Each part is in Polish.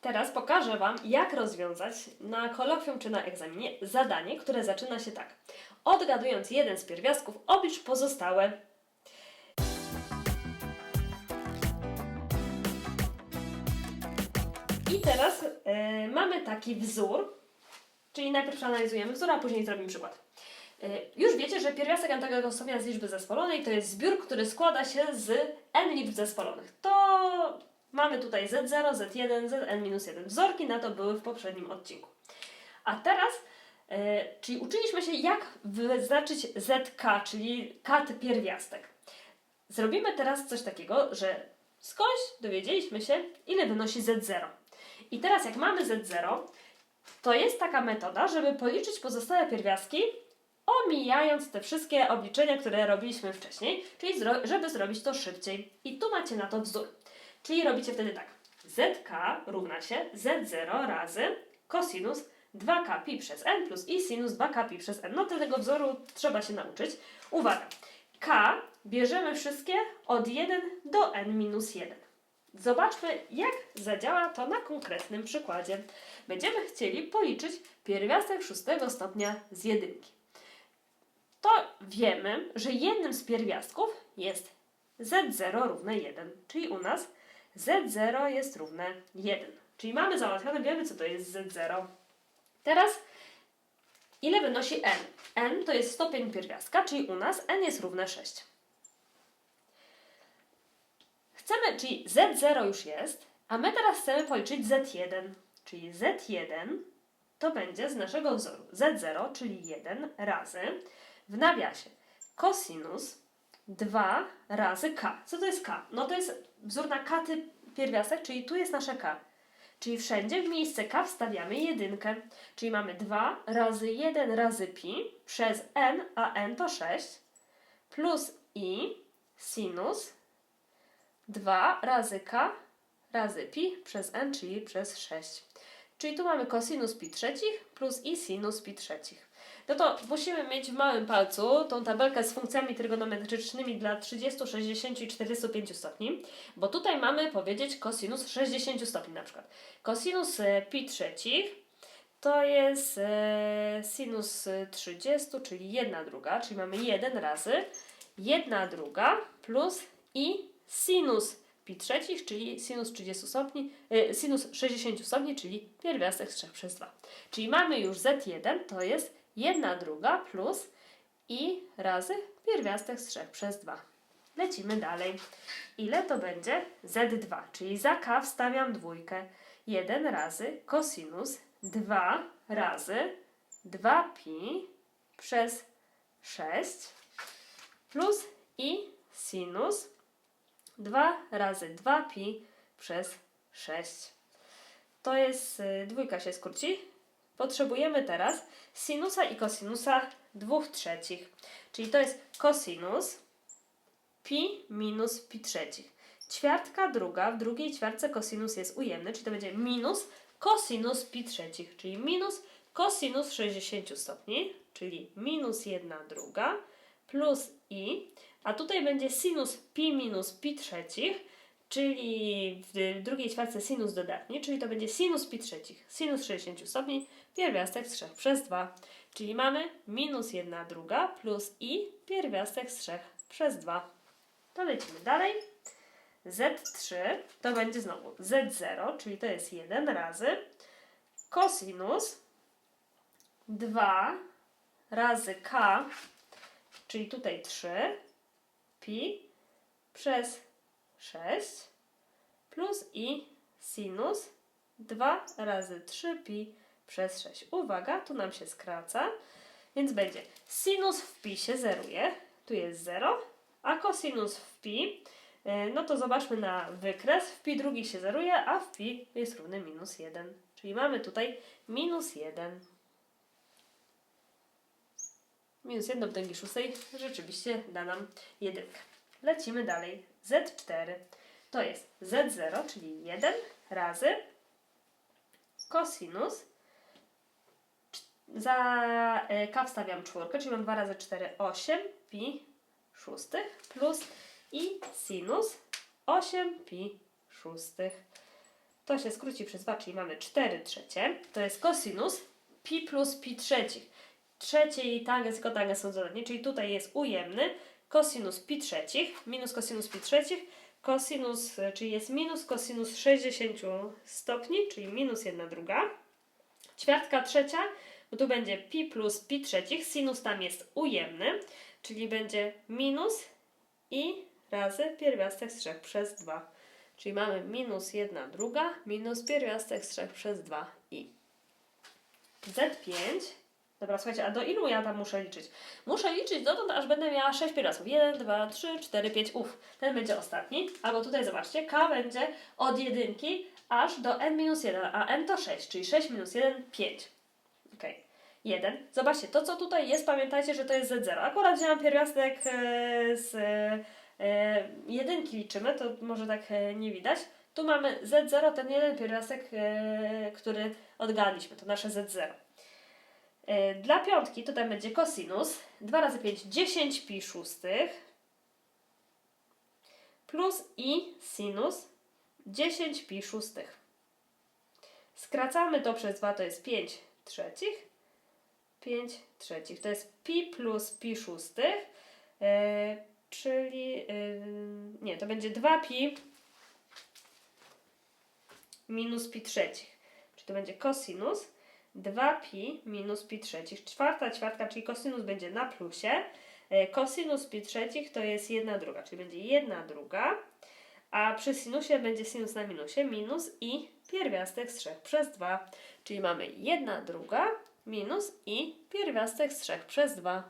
Teraz pokażę Wam, jak rozwiązać na kolokwium czy na egzaminie zadanie, które zaczyna się tak. Odgadując jeden z pierwiastków, oblicz pozostałe. I teraz e, mamy taki wzór, czyli najpierw przeanalizujemy wzór, a później zrobimy przykład. E, już wiecie, że pierwiastek antagoniczny z liczby zespolonej to jest zbiór, który składa się z n liczb zespolonych. To mamy tutaj z0, z1, zn-1. Wzorki na to były w poprzednim odcinku. A teraz, e, czyli uczyliśmy się jak wyznaczyć zk, czyli kat pierwiastek. Zrobimy teraz coś takiego, że skądś dowiedzieliśmy się, ile wynosi z0. I teraz jak mamy z0, to jest taka metoda, żeby policzyć pozostałe pierwiastki, omijając te wszystkie obliczenia, które robiliśmy wcześniej, czyli żeby zrobić to szybciej. I tu macie na to wzór. Czyli robicie wtedy tak. zk równa się z0 razy cosinus 2k pi przez n plus i sinus 2k pi przez n. No tego wzoru trzeba się nauczyć. Uwaga. k bierzemy wszystkie od 1 do n minus 1. Zobaczmy, jak zadziała to na konkretnym przykładzie. Będziemy chcieli policzyć pierwiastek szóstego stopnia z jedynki. To wiemy, że jednym z pierwiastków jest z0 równe 1, czyli u nas z0 jest równe 1. Czyli mamy załatwione, wiemy co to jest z0. Teraz ile wynosi n? n to jest stopień pierwiastka, czyli u nas n jest równe 6. Chcemy, czyli Z0 już jest, a my teraz chcemy policzyć Z1, czyli Z1 to będzie z naszego wzoru Z0, czyli 1 razy w nawiasie cosinus 2 razy K. Co to jest K? No to jest wzór na katy pierwiastek, czyli tu jest nasze K. Czyli wszędzie w miejsce K wstawiamy jedynkę. Czyli mamy 2 razy 1 razy pi przez n, a n to 6, plus i sinus 2 razy k razy pi przez n, czyli przez 6. Czyli tu mamy cosinus pi trzecich plus i sinus pi trzecich. No to musimy mieć w małym palcu tą tabelkę z funkcjami trygonometrycznymi dla 30, 60 i 45 stopni, bo tutaj mamy powiedzieć cosinus 60 stopni na przykład. Cosinus e, pi trzecich to jest e, sinus 30, czyli 1 druga, czyli mamy 1 razy 1 druga plus i sinus pi trzecich, czyli sinus 30 stopni, y, sinus 60 stopni, czyli pierwiastek z 3 przez 2. Czyli mamy już z1, to jest 1 druga plus i razy pierwiastek z 3 przez 2. Lecimy dalej. Ile to będzie z2? Czyli za k wstawiam dwójkę. 1 razy cosinus 2 razy 2pi przez 6 plus i sinus 2 razy 2pi przez 6. To jest, y, dwójka się skróci. Potrzebujemy teraz sinusa i kosinusa 2 trzecich. Czyli to jest kosinus pi minus pi trzecich. Ćwiartka druga, w drugiej ćwiartce kosinus jest ujemny, czyli to będzie minus kosinus pi trzecich, czyli minus kosinus 60 stopni, czyli minus 1 druga plus i, a tutaj będzie sinus pi minus pi trzecich, czyli w drugiej ćwiartce sinus dodatni, czyli to będzie sinus pi trzecich, sinus 60 stopni, pierwiastek z 3 przez 2, czyli mamy minus 1 druga plus i pierwiastek z 3 przez 2. To lecimy dalej. Z3 to będzie znowu Z0, czyli to jest 1 razy cosinus 2 razy K czyli tutaj 3 pi przez 6 plus i sinus 2 razy 3 pi przez 6. Uwaga, tu nam się skraca, więc będzie sinus w pi się zeruje, tu jest 0, a cosinus w pi, y, no to zobaczmy na wykres, w pi drugi się zeruje, a w pi jest równy minus 1. Czyli mamy tutaj minus 1 minus 1 do potęgi szóstej rzeczywiście da nam jedynkę. Lecimy dalej. Z4 to jest Z0, czyli 1 razy cosinus za e, k wstawiam czwórkę, czyli mam 2 razy 4, 8 pi szóstych plus i sinus 8 pi szóstych. To się skróci przez 2, czyli mamy 4 trzecie. To jest kosinus pi plus pi trzecich. Trzecie i tangens i kotangens są dodatnie, czyli tutaj jest ujemny kosinus pi trzecich minus kosinus pi trzecich. Kosinus, e, czyli jest minus kosinus 60 stopni, czyli minus 1 druga. Ćwiartka trzecia, bo tu będzie pi plus pi trzecich. Sinus tam jest ujemny, czyli będzie minus i razy pierwiastek z 3 przez 2. Czyli mamy minus 1 druga minus pierwiastek z 3 przez 2 i. Z5. Dobra, słuchajcie, a do ilu ja tam muszę liczyć? Muszę liczyć dotąd, aż będę miała 6 pierwiastków. 1, 2, 3, 4, 5. Uf, ten będzie ostatni. Albo tutaj zobaczcie, k będzie od jedynki aż do n-1, a n to 6, czyli 6 minus 1, 5. Ok. 1. Zobaczcie, to co tutaj jest, pamiętajcie, że to jest z0. Akurat wzięłam pierwiastek e, z e, jedynki liczymy, to może tak e, nie widać. Tu mamy z0, ten jeden pierwiastek, który odgadliśmy, to nasze z0. E, Dla piątki tutaj będzie kosinus 2 razy 5, 10 pi szóstych plus i sinus 10 pi szóstych. Skracamy to przez 2, to jest 5 trzecich. 5 trzecich. To jest pi plus pi szóstych, e, czyli e, nie, to będzie 2 pi minus pi trzecich. Czyli to będzie kosinus 2pi minus pi trzecich. Czwarta ćwiartka, czyli kosinus będzie na plusie. E, Kosinus pi trzecich to jest 1 druga, czyli będzie 1 druga. A przy sinusie będzie sinus na minusie, minus i pierwiastek z 3 przez 2. Czyli mamy 1 druga minus i pierwiastek z 3 przez 2.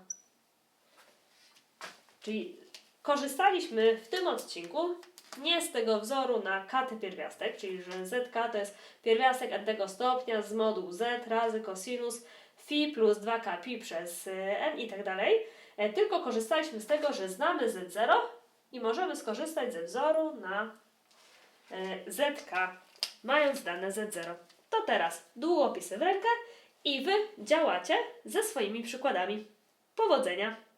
Czyli korzystaliśmy w tym odcinku nie z tego wzoru na katy pierwiastek, czyli że zk to jest pierwiastek n stopnia z modułu z razy cosinus phi plus 2k pi przez n i tak dalej, E, tylko korzystaliśmy z tego, że znamy z0 i możemy skorzystać ze wzoru na e, zk, mając dane z0. To teraz długopisy w rękę i Wy działacie ze swoimi przykładami. Powodzenia!